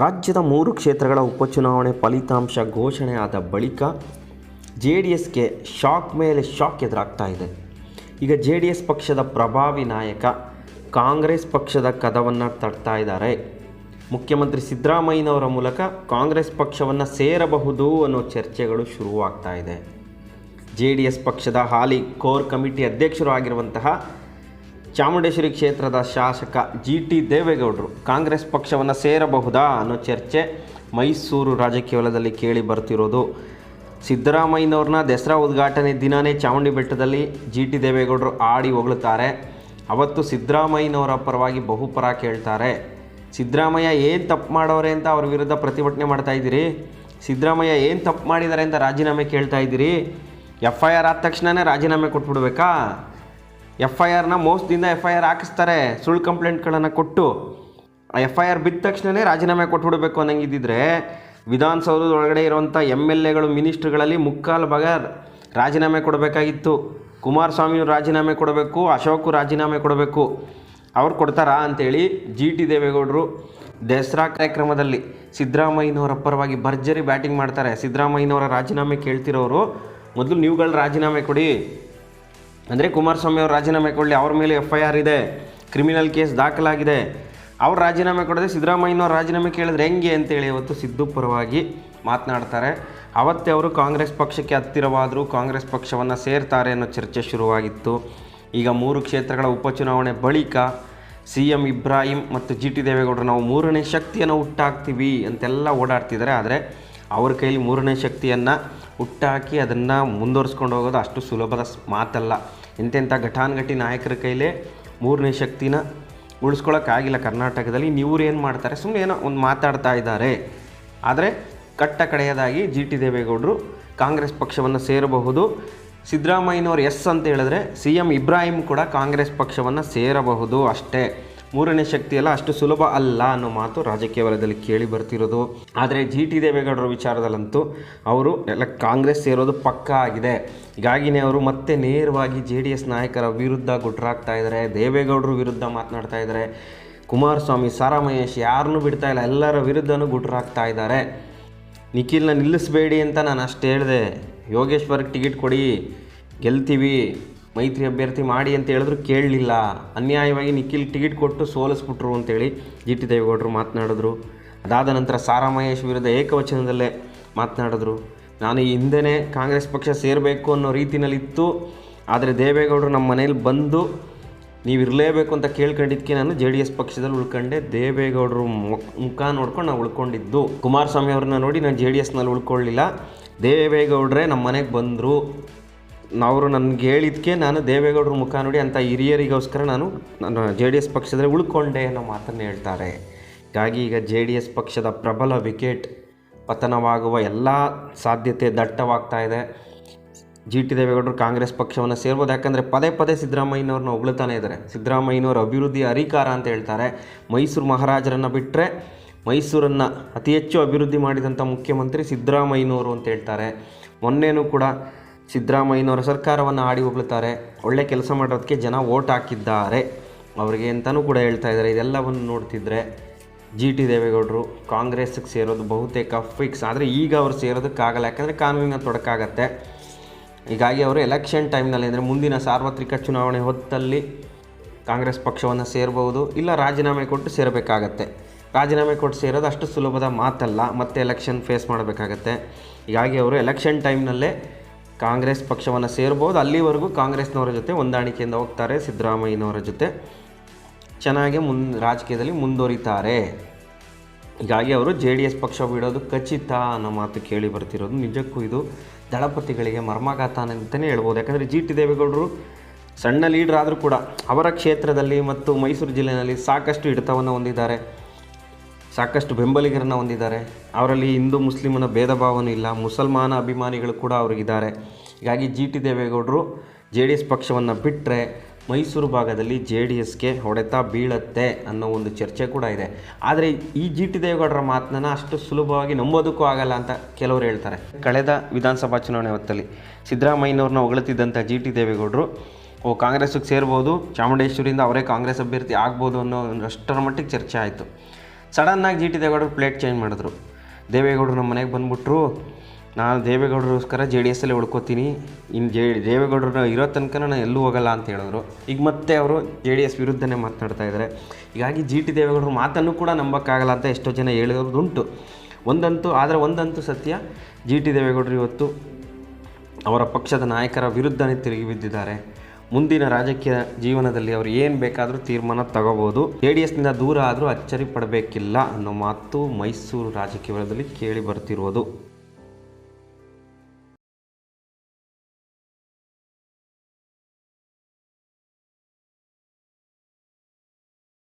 ರಾಜ್ಯದ ಮೂರು ಕ್ಷೇತ್ರಗಳ ಉಪಚುನಾವಣೆ ಫಲಿತಾಂಶ ಘೋಷಣೆ ಆದ ಬಳಿಕ ಜೆ ಡಿ ಎಸ್ಗೆ ಶಾಕ್ ಮೇಲೆ ಶಾಕ್ ಎದುರಾಗ್ತಾ ಇದೆ. ಈಗ ಜೆ ಡಿ ಎಸ್ ಪಕ್ಷದ ಪ್ರಭಾವಿ ನಾಯಕ ಕಾಂಗ್ರೆಸ್ ಪಕ್ಷದ ಕದವನ್ನು ತಡ್ತಾ ಇದ್ದಾರೆ. ಮುಖ್ಯಮಂತ್ರಿ ಸಿದ್ದರಾಮಯ್ಯನವರ ಮೂಲಕ ಕಾಂಗ್ರೆಸ್ ಪಕ್ಷವನ್ನು ಸೇರಬಹುದು ಅನ್ನೋ ಚರ್ಚೆಗಳು ಶುರುವಾಗ್ತಾ ಇದೆ. ಜೆ ಡಿ ಎಸ್ ಪಕ್ಷದ ಹಾಲಿ ಕೋರ್ ಕಮಿಟಿ ಅಧ್ಯಕ್ಷರು ಆಗಿರುವಂತಹ ಚಾಮುಂಡೇಶ್ವರಿ ಕ್ಷೇತ್ರದ ಶಾಸಕ ಜಿ ಟಿ ದೇವೇಗೌಡರು ಕಾಂಗ್ರೆಸ್ ಪಕ್ಷವನ್ನು ಸೇರಬಹುದಾ ಅನ್ನೋ ಚರ್ಚೆ ಮೈಸೂರು ರಾಜಕೀಯ ವಲಯದಲ್ಲಿ ಕೇಳಿ ಬರ್ತಿರೋದು. ಸಿದ್ದರಾಮಯ್ಯನವ್ರನ್ನ ದಸರಾ ಉದ್ಘಾಟನೆ ದಿನವೇ ಚಾಮುಂಡಿ ಬೆಟ್ಟದಲ್ಲಿ ಜಿ ಟಿ ದೇವೇಗೌಡರು ಆಡಿ ಹೊಗಳುತ್ತಾರೆ ಅವತ್ತು ಸಿದ್ದರಾಮಯ್ಯನವರ ಪರವಾಗಿ ಬಹುಪರ ಕೇಳ್ತಾರೆ. ಸಿದ್ದರಾಮಯ್ಯ ಏನು ತಪ್ಪು ಮಾಡೋರೆ ಅಂತ ಅವ್ರ ವಿರುದ್ಧ ಪ್ರತಿಭಟನೆ ಮಾಡ್ತಾ ಇದ್ದೀರಿ? ಸಿದ್ದರಾಮಯ್ಯ ಏನು ತಪ್ಪು ಮಾಡಿದ್ದಾರೆ ಅಂತ ರಾಜೀನಾಮೆ ಕೇಳ್ತಾ ಇದ್ದೀರಿ? ಎಫ್ ಐ ಆರ್ ಆದ ತಕ್ಷಣವೇ ರಾಜೀನಾಮೆ ಕೊಟ್ಬಿಡ್ಬೇಕಾ? ಎಫ್ ಐ ಆರ್ನ ಮೋಸದಿಂದ ಎಫ್ ಐ ಆರ್ ಹಾಕಿಸ್ತಾರೆ. ಸುಳ್ಳು ಕಂಪ್ಲೇಂಟ್ಗಳನ್ನು ಕೊಟ್ಟು. ಎಫ್ ಐ ಆರ್ ಬಿದ್ದ ತಕ್ಷಣವೇ ರಾಜೀನಾಮೆ ಕೊಟ್ಬಿಡ್ಬೇಕು ಅನ್ನಂಗಿದ್ದಿದ್ರೆ ವಿಧಾನಸೌಧದ ಒಳಗಡೆ ಇರುವಂಥ ಎಂ ಎಲ್ ಎಗಳು ಮಿನಿಸ್ಟ್ರುಗಳಲ್ಲಿ ಮುಕ್ಕಾಲು ಭಾಗ ರಾಜೀನಾಮೆ ಕೊಡಬೇಕಾಗಿತ್ತು. ಕುಮಾರಸ್ವಾಮಿಯವರು ರಾಜೀನಾಮೆ ಕೊಡಬೇಕು, ಅಶೋಕು ರಾಜೀನಾಮೆ ಕೊಡಬೇಕು. ಅವ್ರು ಕೊಡ್ತಾರಾ ಅಂತೇಳಿ ಜಿ ಟಿ ದೇವೇಗೌಡರು ದಸರಾ ಕಾರ್ಯಕ್ರಮದಲ್ಲಿ ಸಿದ್ದರಾಮಯ್ಯನವರ ಪರವಾಗಿ ಭರ್ಜರಿ ಬ್ಯಾಟಿಂಗ್ ಮಾಡ್ತಾರೆ. ಸಿದ್ದರಾಮಯ್ಯನವರ ರಾಜೀನಾಮೆ ಕೇಳ್ತಿರೋರು, ಮೊದಲು ನೀವುಗಳ ರಾಜೀನಾಮೆ ಕೊಡಿ. ಅಂದರೆ ಕುಮಾರಸ್ವಾಮಿ ಅವರು ರಾಜೀನಾಮೆ ಕೊಡಲಿ, ಅವ್ರ ಮೇಲೆ ಎಫ್ ಐ ಆರ್ ಇದೆ ಕ್ರಿಮಿನಲ್ ಕೇಸ್ ದಾಖಲಾಗಿದೆ. ಅವ್ರು ರಾಜೀನಾಮೆ ಕೊಡದೆ ಸಿದ್ದರಾಮಯ್ಯನವ್ರು ರಾಜೀನಾಮೆ ಕೇಳಿದ್ರೆ ಹೆಂಗೆ ಅಂತೇಳಿ ಇವತ್ತು ಸಿದ್ದು ಪರವಾಗಿ ಮಾತನಾಡ್ತಾರೆ. ಅವತ್ತೇ ಅವರು ಕಾಂಗ್ರೆಸ್ ಪಕ್ಷಕ್ಕೆ ಹತ್ತಿರವಾದರೂ ಕಾಂಗ್ರೆಸ್ ಪಕ್ಷವನ್ನು ಸೇರ್ತಾರೆ ಅನ್ನೋ ಚರ್ಚೆ ಶುರುವಾಗಿತ್ತು. ಈಗ ಮೂರು ಕ್ಷೇತ್ರಗಳ ಉಪಚುನಾವಣೆ ಬಳಿಕ ಸಿ ಎಂ ಇಬ್ರಾಹಿಂ ಮತ್ತು ಜಿ ಟಿ ದೇವೇಗೌಡರು ನಾವು ಮೂರನೇ ಶಕ್ತಿಯನ್ನು ಹುಟ್ಟಾಕ್ತೀವಿ ಅಂತೆಲ್ಲ ಓಡಾಡ್ತಿದ್ದಾರೆ. ಆದರೆ ಅವ್ರ ಕೈಲಿ ಮೂರನೇ ಶಕ್ತಿಯನ್ನು ಹುಟ್ಟಾಕಿ ಅದನ್ನು ಮುಂದುವರಿಸ್ಕೊಂಡು ಹೋಗೋದು ಅಷ್ಟು ಸುಲಭದ ಮಾತಲ್ಲ. ಎಂತೆಂಥ ಘಟಾನುಘಟಿ ನಾಯಕರ ಕೈಲೇ ಮೂರನೇ ಶಕ್ತಿನ ಉಳಿಸ್ಕೊಳ್ಳೋಕ್ಕಾಗಿಲ್ಲ ಕರ್ನಾಟಕದಲ್ಲಿ. ಇವ್ರು ಏನು ಮಾಡ್ತಾರೆ? ಸುಮ್ಮನೆ ಏನೋ ಒಂದು ಮಾತಾಡ್ತಾ ಇದ್ದಾರೆ. ಆದರೆ ಕಟ್ಟ ಕಡೆಯದಾಗಿ ಜಿ ಟಿ ದೇವೇಗೌಡರು ಕಾಂಗ್ರೆಸ್ ಪಕ್ಷವನ್ನು ಸೇರಬಹುದು. ಸಿದ್ದರಾಮಯ್ಯನವ್ರು ಎಸ್ ಅಂತ ಹೇಳಿದ್ರೆ ಸಿ ಎಂ ಇಬ್ರಾಹಿಂ ಕೂಡ ಕಾಂಗ್ರೆಸ್ ಪಕ್ಷವನ್ನು ಸೇರಬಹುದು ಅಷ್ಟೇ. ಮೂರನೇ ಶಕ್ತಿ ಎಲ್ಲ ಅಷ್ಟು ಸುಲಭ ಅಲ್ಲ ಅನ್ನೋ ಮಾತು ರಾಜಕೀಯ ವಲಯದಲ್ಲಿ ಕೇಳಿ ಬರ್ತಿರೋದು. ಆದರೆ ಜಿ ಟಿ ದೇವೇಗೌಡರ ವಿಚಾರದಲ್ಲಂತೂ ಅವರು ಎಲ್ಲ ಕಾಂಗ್ರೆಸ್ ಸೇರೋದು ಪಕ್ಕಾ ಆಗಿದೆ. ಹೀಗಾಗಿನೇ ಅವರು ಮತ್ತೆ ನೇರವಾಗಿ ಜೆ ಡಿ ಎಸ್ ನಾಯಕರ ವಿರುದ್ಧ ಗುಟ್ರಾಗ್ತಾ ಇದ್ದಾರೆ. ದೇವೇಗೌಡರ ವಿರುದ್ಧ ಮಾತನಾಡ್ತಾ ಇದ್ದಾರೆ. ಕುಮಾರಸ್ವಾಮಿ ಸಾರಾ ಮಹೇಶ್ ಯಾರನ್ನೂ ಬಿಡ್ತಾ ಇಲ್ಲ. ಎಲ್ಲರ ವಿರುದ್ಧನೂ ಗುಟ್ರಾಗ್ತಾ ಇದ್ದಾರೆ. ನಿಖಿಲ್ನ ನಿಲ್ಲಿಸಬೇಡಿ ಅಂತ ನಾನು ಅಷ್ಟು ಹೇಳಿದೆ. ಯೋಗೇಶ್ವರ್ಗೆ ಟಿಕೆಟ್ ಕೊಡಿ. ಗೆಲ್ತೀವಿ. ಮೈತ್ರಿ ಅಭ್ಯರ್ಥಿ ಮಾಡಿ ಅಂತ ಹೇಳಿದ್ರು ಕೇಳಲಿಲ್ಲ. ಅನ್ಯಾಯವಾಗಿ ನಿಖಿಲ್ ಟಿಕೆಟ್ ಕೊಟ್ಟು ಸೋಲಿಸ್ಬಿಟ್ರು ಅಂತೇಳಿ ಜಿ ಟಿ ದೇವೇಗೌಡರು ಮಾತನಾಡಿದ್ರು. ಅದಾದ ನಂತರ ಸಾರಾ ಮಹೇಶ್ ವಿರುದ್ಧ ಏಕವಚನದಲ್ಲೇ ಮಾತನಾಡಿದ್ರು. ನಾನು ಈ ಹಿಂದೆನೇ ಕಾಂಗ್ರೆಸ್ ಪಕ್ಷ ಸೇರಬೇಕು ಅನ್ನೋ ರೀತಿಯಲ್ಲಿತ್ತು ಆದರೆ ದೇವೇಗೌಡರು ನಮ್ಮ ಮನೇಲಿ ಬಂದು ನೀವು ಇರಲೇಬೇಕು ಅಂತ ಕೇಳ್ಕೊಂಡಿದ್ದಕ್ಕೆ ನಾನು ಜೆ ಡಿ ಎಸ್ ಪಕ್ಷದಲ್ಲಿ ಉಳ್ಕೊಂಡೆ. ದೇವೇಗೌಡರು ಮುಖ- ನೋಡ್ಕೊಂಡು ನಾವು ಉಳ್ಕೊಂಡಿದ್ದು. ಕುಮಾರಸ್ವಾಮಿ ಅವ್ರನ್ನ ನೋಡಿ ನಾನು ಜೆ ಡಿ ಎಸ್ನಲ್ಲಿ ಉಳ್ಕೊಳ್ಳಿಲ್ಲ. ದೇವೇಗೌಡರೇ ನಮ್ಮ ಮನೆಗೆ ಬಂದರು. ಅವರು ನನಗೆ ಹೇಳಿದ್ದಕ್ಕೆ ನಾನು ದೇವೇಗೌಡರ ಮುಖ ನೋಡಿ ಅಂಥ ಹಿರಿಯರಿಗೋಸ್ಕರ ನಾನು ನಾನು ಜೆ ಡಿ ಎಸ್ ಪಕ್ಷದಲ್ಲಿ ಉಳ್ಕೊಂಡೆ ಅನ್ನೋ ಮಾತನ್ನು ಹೇಳ್ತಾರೆ. ಹೀಗಾಗಿ ಈಗ ಜೆ ಡಿ ಎಸ್ ಪಕ್ಷದ ಪ್ರಬಲ ವಿಕೆಟ್ ಪತನವಾಗುವ ಎಲ್ಲ ಸಾಧ್ಯತೆ ದಟ್ಟವಾಗ್ತಾ ಇದೆ. ಜಿ ಟಿ ದೇವೇಗೌಡರು ಕಾಂಗ್ರೆಸ್ ಪಕ್ಷವನ್ನು ಸೇರ್ಬೋದು. ಯಾಕಂದರೆ ಪದೇ ಪದೇ ಸಿದ್ದರಾಮಯ್ಯನವ್ರನ್ನ ಹೊಗಳ್ತಾನೆ ಇದ್ದಾರೆ. ಸಿದ್ದರಾಮಯ್ಯನವರ ಅಭಿವೃದ್ಧಿ ಅರಿಕಾರ ಅಂತ ಹೇಳ್ತಾರೆ. ಮೈಸೂರು ಮಹಾರಾಜರನ್ನು ಬಿಟ್ಟರೆ ಮೈಸೂರನ್ನು ಅತಿ ಹೆಚ್ಚು ಅಭಿವೃದ್ಧಿ ಮಾಡಿದಂಥ ಮುಖ್ಯಮಂತ್ರಿ ಸಿದ್ದರಾಮಯ್ಯನವರು ಅಂತ ಹೇಳ್ತಾರೆ. ಮೊನ್ನೆನೂ ಕೂಡ ಸಿದ್ದರಾಮಯ್ಯನವರ ಸರ್ಕಾರವನ್ನು ಆಡಿ ಹೊಗಳ್ತಾರೆ. ಒಳ್ಳೆ ಕೆಲಸ ಮಾಡೋದಕ್ಕೆ ಜನ ಓಟ್ ಹಾಕಿದ್ದಾರೆ. ಅವರಿಗೆ ಅಂತಲೂ ಕೂಡ ಹೇಳ್ತಾ ಇದ್ದಾರೆ. ಇದೆಲ್ಲವನ್ನು ನೋಡ್ತಿದ್ರೆ ಜಿ ಟಿ ದೇವೇಗೌಡರು ಕಾಂಗ್ರೆಸ್ಗೆ ಸೇರೋದು ಬಹುತೇಕ ಫಿಕ್ಸ್. ಆದರೆ ಈಗ ಅವರು ಸೇರೋದಕ್ಕಾಗಲ್ಲ. ಯಾಕಂದರೆ ಕಾನೂನಿನ ತೊಡಕಾಗತ್ತೆ. ಹೀಗಾಗಿ ಅವರು ಎಲೆಕ್ಷನ್ ಟೈಮ್ನಲ್ಲಿ ಅಂದರೆ ಮುಂದಿನ ಸಾರ್ವತ್ರಿಕ ಚುನಾವಣೆ ಹೊತ್ತಲ್ಲಿ ಕಾಂಗ್ರೆಸ್ ಪಕ್ಷವನ್ನು ಸೇರ್ಬೋದು. ಇಲ್ಲ ರಾಜೀನಾಮೆ ಕೊಟ್ಟು ಸೇರಬೇಕಾಗತ್ತೆ. ರಾಜೀನಾಮೆ ಕೊಟ್ಟು ಸೇರೋದು ಅಷ್ಟು ಸುಲಭದ ಮಾತಲ್ಲ. ಮತ್ತೆ ಎಲೆಕ್ಷನ್ ಫೇಸ್ ಮಾಡಬೇಕಾಗತ್ತೆ. ಹೀಗಾಗಿ ಅವರು ಎಲೆಕ್ಷನ್ ಟೈಮ್ನಲ್ಲೇ ಕಾಂಗ್ರೆಸ್ ಪಕ್ಷವನ್ನು ಸೇರ್ಬೋದು, ಅಲ್ಲಿವರೆಗೂ ಕಾಂಗ್ರೆಸ್ನವರ ಜೊತೆ ಹೊಂದಾಣಿಕೆಯಿಂದ ಹೋಗ್ತಾರೆ ಸಿದ್ದರಾಮಯ್ಯನವರ ಜೊತೆ. ಚೆನ್ನಾಗಿ ಮುನ್, ರಾಜಕೀಯದಲ್ಲಿ ಮುಂದುವರಿತಾರೆ. ಹೀಗಾಗಿ ಅವರು ಜೆ ಡಿ ಎಸ್ ಪಕ್ಷ ಬಿಡೋದು ಖಚಿತ ಅನ್ನೋ ಮಾತು ಕೇಳಿ ಬರ್ತಿರೋದು. ನಿಜಕ್ಕೂ ಇದು ದಳಪತಿಗಳಿಗೆ ಮರ್ಮಾಘಾತ ಅಂತಲೇ ಹೇಳ್ಬೋದು. ಯಾಕಂದರೆ ಜಿ ಟಿ ದೇವೇಗೌಡರು ಸಣ್ಣ ಲೀಡ್ರ್ ಆದರೂ ಕೂಡ ಅವರ ಕ್ಷೇತ್ರದಲ್ಲಿ ಮತ್ತು ಮೈಸೂರು ಜಿಲ್ಲೆಯಲ್ಲಿ ಸಾಕಷ್ಟು ಹಿಡಿತವನ್ನು ಹೊಂದಿದ್ದಾರೆ. ಸಾಕಷ್ಟು ಬೆಂಬಲಿಗರನ್ನು ಹೊಂದಿದ್ದಾರೆ. ಅವರಲ್ಲಿ ಹಿಂದೂ ಮುಸ್ಲಿಮನ ಭೇದ ಭಾವನೂ ಇಲ್ಲ. ಮುಸಲ್ಮಾನ ಅಭಿಮಾನಿಗಳು ಕೂಡ ಅವರಿಗಿದ್ದಾರೆ. ಹೀಗಾಗಿ ಜಿ ಟಿ ದೇವೇಗೌಡರು ಜೆ ಡಿ ಎಸ್ ಪಕ್ಷವನ್ನು ಬಿಟ್ಟರೆ ಮೈಸೂರು ಭಾಗದಲ್ಲಿ ಜೆ ಡಿ ಎಸ್ಗೆ ಹೊಡೆತ ಬೀಳತ್ತೆ ಅನ್ನೋ ಒಂದು ಚರ್ಚೆ ಕೂಡ ಇದೆ. ಆದರೆ ಈ ಜಿ ಟಿ ದೇವೇಗೌಡರ ಮಾತನ್ನ ಅಷ್ಟು ಸುಲಭವಾಗಿ ನಂಬೋದಕ್ಕೂ ಆಗಲ್ಲ ಅಂತ ಕೆಲವರು ಹೇಳ್ತಾರೆ. ಕಳೆದ ವಿಧಾನಸಭಾ ಚುನಾವಣೆ ಹೊತ್ತಲ್ಲಿ ಸಿದ್ದರಾಮಯ್ಯನವ್ರನ್ನ ಹೊಗಳುತ್ತಿದ್ದಂಥ ಜಿ ಟಿ ದೇವೇಗೌಡರು, ಓ ಕಾಂಗ್ರೆಸ್ಸಿಗೆ ಸೇರ್ಬೋದು, ಚಾಮುಂಡೇಶ್ವರಿಯಿಂದ ಅವರೇ ಕಾಂಗ್ರೆಸ್ ಅಭ್ಯರ್ಥಿ ಆಗ್ಬೋದು ಅನ್ನೋ ಒಂದು ಅಷ್ಟರ ಮಟ್ಟಿಗೆ ಚರ್ಚೆ ಆಯಿತು. ಸಡನ್ನಾಗಿ ಜಿ ಟಿ ದೇವೇಗೌಡರು ಪ್ಲೇಟ್ ಚೇಂಜ್ ಮಾಡಿದ್ರು. ದೇವೇಗೌಡರು ನಮ್ಮ ಮನೆಗೆ ಬಂದುಬಿಟ್ರು, ನಾನು ದೇವೇಗೌಡರಿಗೋಸ್ಕರ ಜೆ ಡಿ ಎಸ್ಸಲ್ಲೇ ಉಳ್ಕೋತೀನಿ. ಇನ್ನು ಜೆ ದೇವೇಗೌಡರು ಇರೋ ತನಕ ನಾನು ಎಲ್ಲೂ ಹೋಗಲ್ಲ ಅಂತ ಹೇಳಿದ್ರು. ಈಗ ಮತ್ತೆ ಅವರು ಜೆ ಡಿ ಎಸ್ ವಿರುದ್ಧನೇ ಮಾತನಾಡ್ತಾ ಇದ್ದಾರೆ. ಹೀಗಾಗಿ ಜಿ ಟಿ ದೇವೇಗೌಡರು ಮಾತನ್ನು ಕೂಡ ನಂಬೋಕ್ಕಾಗಲ್ಲ ಅಂತ ಎಷ್ಟೋ ಜನ ಹೇಳಿರೋದುಂಟು. ಒಂದಂತೂ, ಆದರೆ ಒಂದಂತೂ ಸತ್ಯ, ಜಿ ಟಿ ದೇವೇಗೌಡರು ಇವತ್ತು ಅವರ ಪಕ್ಷದ ನಾಯಕರ ವಿರುದ್ಧನೇ ತಿರುಗಿ ಬಿದ್ದಿದ್ದಾರೆ. ಮುಂದಿನ ರಾಜಕೀಯ ಜೀವನದಲ್ಲಿ ಅವರು ಏನು ಬೇಕಾದರೂ ತೀರ್ಮಾನ ತಗೋಬೋದು. ಜೆ ಡಿ ಎಸ್ನಿಂದ ದೂರ ಆದರೂ ಅಚ್ಚರಿ ಪಡಬೇಕಿಲ್ಲ ಅನ್ನೋ ಮಾತು ಮೈಸೂರು ರಾಜಕೀಯದಲ್ಲಿ ಕೇಳಿ ಬರ್ತಿರೋದು.